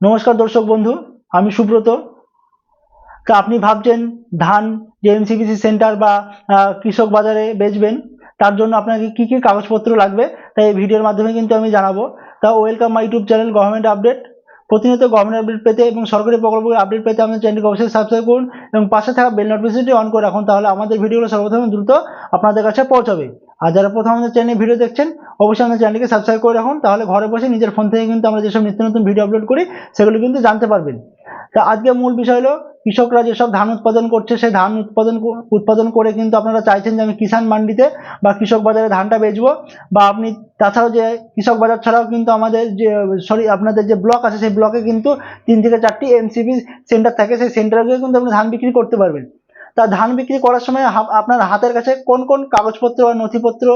নমস্কার দর্শক বন্ধু, আমি সুব্রত। তা আপনি ভাবছেন ধান যে এমসিবিসি সেন্টার বা কৃষক বাজারে বেচবেন, তার জন্য আপনাকে কি কি কাগজপত্র লাগবে? তাই এই ভিডিওর মাধ্যমে কিন্তু আমি জানাব। তা welcome my YouTube channel government update. প্রতিনিয়ত গভর্নমেন্ট আপডেট পেতে এবং সরকারি প্রকল্পের আপডেট পেতে আমাদের চ্যানেলকে অবশ্যই সাবস্ক্রাইব করুন এবং পাশে থাকা বেল নোটিফিকেশনটি অন করে রাখুন, তাহলে আমাদের ভিডিওগুলো সর্বপ্রথম দ্রুত আপনাদের কাছে পৌঁছাবে। আর যারা প্রথম আমাদের চ্যানেলে ভিডিও দেখছেন, অবশ্যই আমাদের চ্যানেলকে সাবস্ক্রাইব করে রাখুন। তাহলে ঘরে বসে নিজের ফোন থেকে কিন্তু আমরা যেসব নিত্য নতুন ভিডিও আপলোড করি, সেগুলো কিন্তু জানতে পারবেন। তা আজকে মূল বিষয় হলো, কৃষকরা যেসব ধান উৎপাদন করছে, সেই ধান উৎপাদন উৎপাদন করে কিন্তু আপনারা চাইছেন যে আমি কিষাণ মান্ডিতে বা কৃষক বাজারে ধানটা বেচবো। বা আপনি তাছাড়াও যে কৃষক বাজার ছাড়াও কিন্তু আমাদের যে সরি আপনাদের যে ব্লক আছে, সেই ব্লকে কিন্তু তিন থেকে চারটি এমসিবি সেন্টার থাকে। সেই সেন্টারে গিয়ে কিন্তু আপনি ধান বিক্রি করতে পারবেন। তা ধান বিক্রি করার সময় আপনার হাতের কাছে কোন কোন কাগজপত্র বা নথিপত্র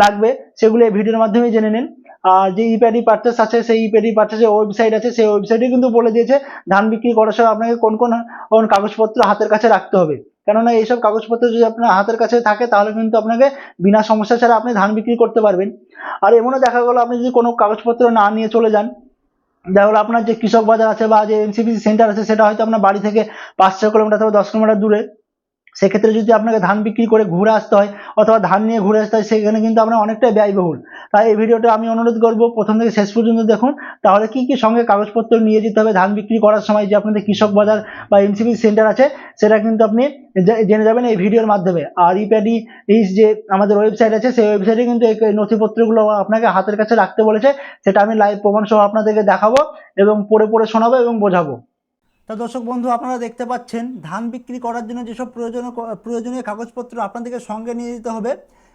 লাগবে সেগুলো এই ভিডিওর মাধ্যমে জেনে নিন। আর যে ইপ্যাডি পার্চেস আছে, সেই ইপ্যাডি পার্চেসের ওয়েবসাইট আছে, সেই ওয়েবসাইটে কিন্তু বলে দিয়েছে ধান বিক্রি করার সময় আপনাকে কোন কোন কাগজপত্র হাতের কাছে রাখতে হবে। কেননা এইসব কাগজপত্র যদি আপনার হাতের কাছে থাকে, তাহলে কিন্তু আপনাকে বিনা সমস্যা ছাড়া আপনি ধান বিক্রি করতে পারবেন। আর এমনও দেখা গেলো, আপনি যদি কোনো কাগজপত্র না নিয়ে চলে যান, দেখা গেলো আপনার যে কৃষক বাজার আছে বা যে এমসিপিসি সেন্টার আছে, সেটা হয়তো আপনার বাড়ি থেকে পাঁচ, ছয় কিলোমিটার থেকে দশ কিলোমিটার দূরে। সেক্ষেত্রে যদি আপনাকে ধান বিক্রি করে ঘুরে আসতে হয় অথবা ধান নিয়ে ঘুরে আসতে হয়, সেখানে কিন্তু আপনার অনেকটাই ব্যয়বহুল। তাই এই ভিডিওটা আমি অনুরোধ করব, প্রথম থেকে শেষ পর্যন্ত দেখুন। তাহলে কি কি সঙ্গে কাগজপত্র নিয়ে যেতে হবে ধান বিক্রি করার সময়, যে আপনাদের কৃষক বাজার বা এমসিপি সেন্টার আছে, সেটা কিন্তু আপনি জেনে যাবেন এই ভিডিওর মাধ্যমে। আর ইপ্যাডি এই যে আমাদের ওয়েবসাইট আছে, সেই ওয়েবসাইটে কিন্তু এই এই নথিপত্রগুলো আপনাকে হাতের কাছে রাখতে বলেছে। সেটা আমি লাইভ প্রমাণ সহ আপনাদেরকে দেখাবো এবং পড়ে পড়ে শোনাবো এবং বোঝাবো। তা দর্শক বন্ধু, আপনারা দেখতে পাচ্ছেন, ধান বিক্রি করার জন্য যেসব প্রয়োজনীয় প্রয়োজনীয় কাগজপত্র আপনাদেরকে সঙ্গে নিয়ে যেতে হবে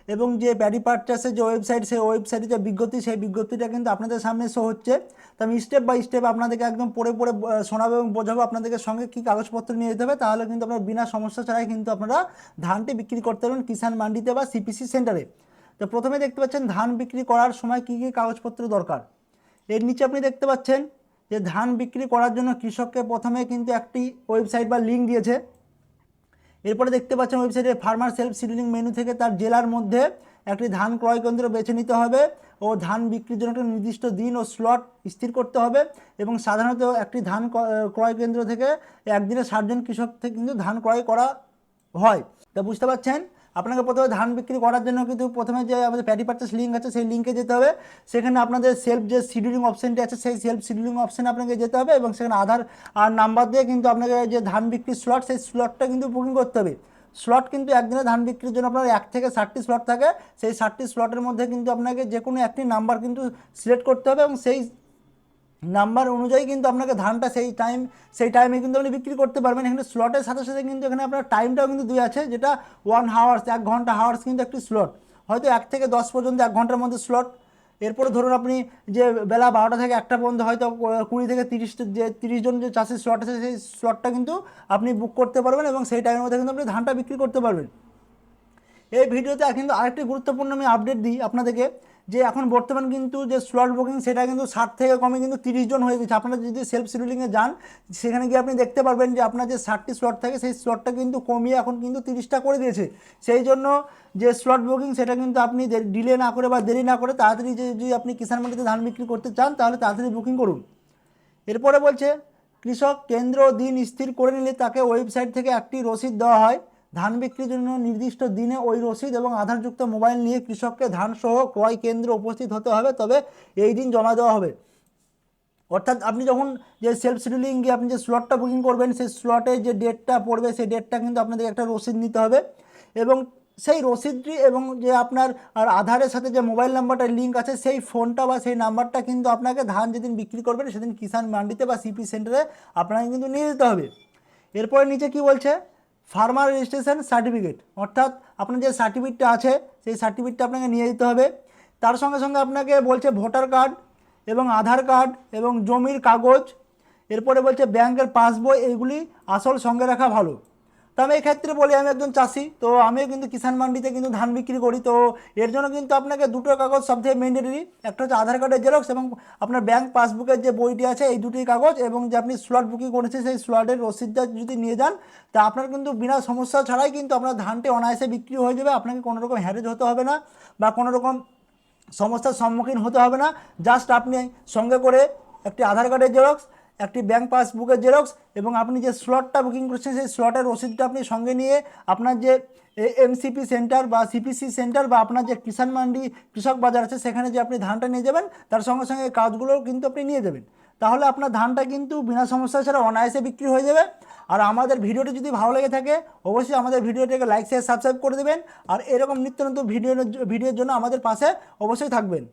এবং যে প্যাডি পার্চাসের যে ওয়েবসাইট সেই ওয়েবসাইটে যে বিজ্ঞপ্তি, সেই বিজ্ঞপ্তিটা কিন্তু আপনাদের সামনে শো হচ্ছে। তো আমি স্টেপ বাই স্টেপ আপনাদেরকে একদম পড়ে পড়ে শোনাবো এবং বোঝাবো আপনাদেরকে সঙ্গে কী কাগজপত্র নিয়ে যেতে হবে। তাহলে কিন্তু আপনার বিনা সমস্যা ছাড়াই কিন্তু আপনারা ধানটি বিক্রি করতে পারবেন কিষাণ মান্ডিতে বা সিপিসি সেন্টারে তো প্রথমে দেখতে পাচ্ছেন, ধান বিক্রি করার সময় কী কী কাগজপত্র দরকার? এর নিচে আপনি দেখতে পাচ্ছেন যে ধান বিক্রি করার জন্য কৃষককে প্রথমে কিন্তু একটি ওয়েবসাইট বা লিঙ্ক দিয়েছে। এরপরে দেখতে পাচ্ছেন ওয়েবসাইটে ফার্মার সেলফ সিডিলিং মেনু থেকে তার জেলার মধ্যে একটি ধান ক্রয় কেন্দ্র বেছে নিতে হবে ও ধান বিক্রির জন্য একটা নির্দিষ্ট দিন ও স্লট স্থির করতে হবে এবং সাধারণত একটি ধান ক্রয় কেন্দ্র থেকে একদিনে ষাটজন কৃষক থেকে কিন্তু ধান ক্রয় করা হয়। তা বুঝতে পারছেন? আপনাকে প্রথমে ধান বিক্রি করার জন্য কিন্তু প্রথমে যে আমাদের প্যাডি পার্চেস লিঙ্ক আছে, সেই লিঙ্কে যেতে হবে। সেখানে আপনাদের সেলফ যে শিডিউলিং অপশনটি আছে, সেই সেলফ শিডিউলিং অপশানে আপনাকে যেতে হবে এবং সেখানে আধার আর নাম্বার দিয়ে কিন্তু আপনাকে যে ধান বিক্রির স্লট সেই স্লটটা কিন্তু বুকিং করতে হবে। স্লট কিন্তু একদিনে ধান বিক্রির জন্য আপনার এক থেকে ষাটটি স্লট থাকে। সেই ষাটটি স্লটের মধ্যে কিন্তু আপনাকে যে কোনো একটি নাম্বার কিন্তু সিলেক্ট করতে হবে এবং সেই নাম্বার অনুযায়ী কিন্তু আপনাকে ধানটা সেই টাইম সেই টাইমে কিন্তু আপনি বিক্রি করতে পারবেন। এখানে স্লটের সাথে সাথে কিন্তু এখানে আপনার টাইমটাও কিন্তু দুই আছে, যেটা ওয়ান হাওয়ার্স এক ঘণ্টা হাওয়ার্স কিন্তু একটি স্লট হয়তো এক থেকে দশ পর্যন্ত এক ঘণ্টার মধ্যে স্লট এরপরে ধরুন আপনি যে বেলা বারোটা থেকে একটা পর্যন্ত হয়তো কুড়ি থেকে তিরিশ যে তিরিশ জন যে চাষির স্লট আছে, সেই স্লটটা কিন্তু আপনি বুক করতে পারবেন এবং সেই টাইমের মধ্যে কিন্তু আপনি ধানটা বিক্রি করতে পারবেন। এই ভিডিওতে কিন্তু আরেকটি গুরুত্বপূর্ণ আমি আপডেট দিই আপনাদেরকে, যে এখন বর্তমান কিন্তু যে স্লট বুকিং সেটা কিন্তু ষাট থেকে কমে কিন্তু তিরিশ জন হয়ে গেছে। আপনারা যদি সেলফ শিডিউলিংয়ে যান, সেখানে গিয়ে আপনি দেখতে পারবেন যে আপনার যে ষাটটি স্লট থাকে, সেই স্লটটা কিন্তু কমিয়ে এখন কিন্তু তিরিশটা করে দিয়েছে। সেই জন্য যে স্লট বুকিং সেটা কিন্তু আপনি ডিলে না করে বা দেরি না করে তাড়াতাড়ি যদি আপনি কিষাণ মান্ডিতে ধান বিক্রি করতে চান, তাহলে তাড়াতাড়ি বুকিং করুন। এরপরে বলছে, কৃষক কেন্দ্র দিন স্থির করে নিলে তাকে ওয়েবসাইট থেকে একটি রসিদ দেওয়া হয়। ধান বিক্রির জন্য নির্দিষ্ট দিনে ওই রসিদ এবং আধারযুক্ত মোবাইল নিয়ে কৃষককে ধান সহ ক্রয় কেন্দ্রে উপস্থিত হতে হবে, তবে এই দিন জমা দেওয়া হবে। অর্থাৎ আপনি যখন যে সেলফ শিডিউলিং গিয়ে আপনি যে স্লটটা বুকিং করবেন, সেই স্লটে যে ডেটটা পড়বে, সেই ডেটটা কিন্তু আপনাদের একটা রসিদ নিতে হবে এবং সেই রসিদটি এবং যে আপনার আর আধারের সাথে যে মোবাইল নাম্বারটা লিঙ্ক আছে, সেই ফোনটা বা সেই নাম্বারটা কিন্তু আপনাকে ধান যেদিন বিক্রি করবেন, সেদিন কিষাণ মান্ডিতে বা সিপি সেন্টারে আপনাকে কিন্তু নিয়ে যেতে হবে। এরপরে নিচে কি বলছে? ফার্মার রেজিস্ট্রেশন সার্টিফিকেট অর্থাৎ আপনার যে সার্টিফিকেটটা আছে, সেই সার্টিফিকেটটা আপনাকে নিয়ে যেতে হবে। তার সঙ্গে সঙ্গে আপনাকে বলছে ভোটার কার্ড এবং আধার কার্ড এবং জমির কাগজ, এরপরে বলছে ব্যাংকের পাসবই এইগুলি আসল সঙ্গে রাখা ভালো। তো আমি এক্ষেত্রে বলি, আমি একজন চাষি, তো আমিও কিন্তু কিষাণ মান্ডিতে কিন্তু ধান বিক্রি করি, তো এর জন্য কিন্তু আপনাকে দুটো কাগজ সবথেকে ম্যান্ডেটরি একটা হচ্ছে আধার কার্ডের জেরক্স এবং আপনার ব্যাংক পাসবুকের যে বইটি আছে, এই দুটি কাগজ এবং যে আপনি স্লট বুকিং করেছেন, সেই স্লটের রসিদটা যদি নিয়ে যান, তা আপনার কিন্তু বিনা সমস্যা ছাড়াই কিন্তু আপনার ধানটি অনায়াসে বিক্রি হয়ে যাবে, আপনাকে কোনো রকম হ্যারেজ হতে হবে না বা কোনো রকম সমস্যার সম্মুখীন হতে হবে না জাস্ট আপনি সঙ্গে করে একটি আধার কার্ডের জেরক্স একটি ব্যাংক পাসবুকের জেরক্স এবং আপনি যে স্লটটা বুকিং করছেন, সেই স্লটের রসিদটা আপনি সঙ্গে নিয়ে আপনার যে এমসিপি সেন্টার বা সিপিসি সেন্টার বা আপনার যে কিষাণ মান্ডি কৃষক বাজার আছে, সেখানে যে আপনি ধানটা নিয়ে যাবেন, তার সঙ্গে সঙ্গে কাজগুলোও কিন্তু আপনি নিয়ে যাবেন তাহলে আপনার ধানটা কিন্তু বিনা সমস্যা ছাড়া অনায়াসে বিক্রি হয়ে যাবে। আর আমাদের ভিডিওটি যদি ভালো লেগে থাকে, অবশ্যই আমাদের ভিডিওটিকে লাইক শেয়ার সাবস্ক্রাইব করে দেবেন। আর এরকম নিত্য নতুন ভিডিও ভিডিওর জন্য আমাদের পাশে অবশ্যই থাকবেন।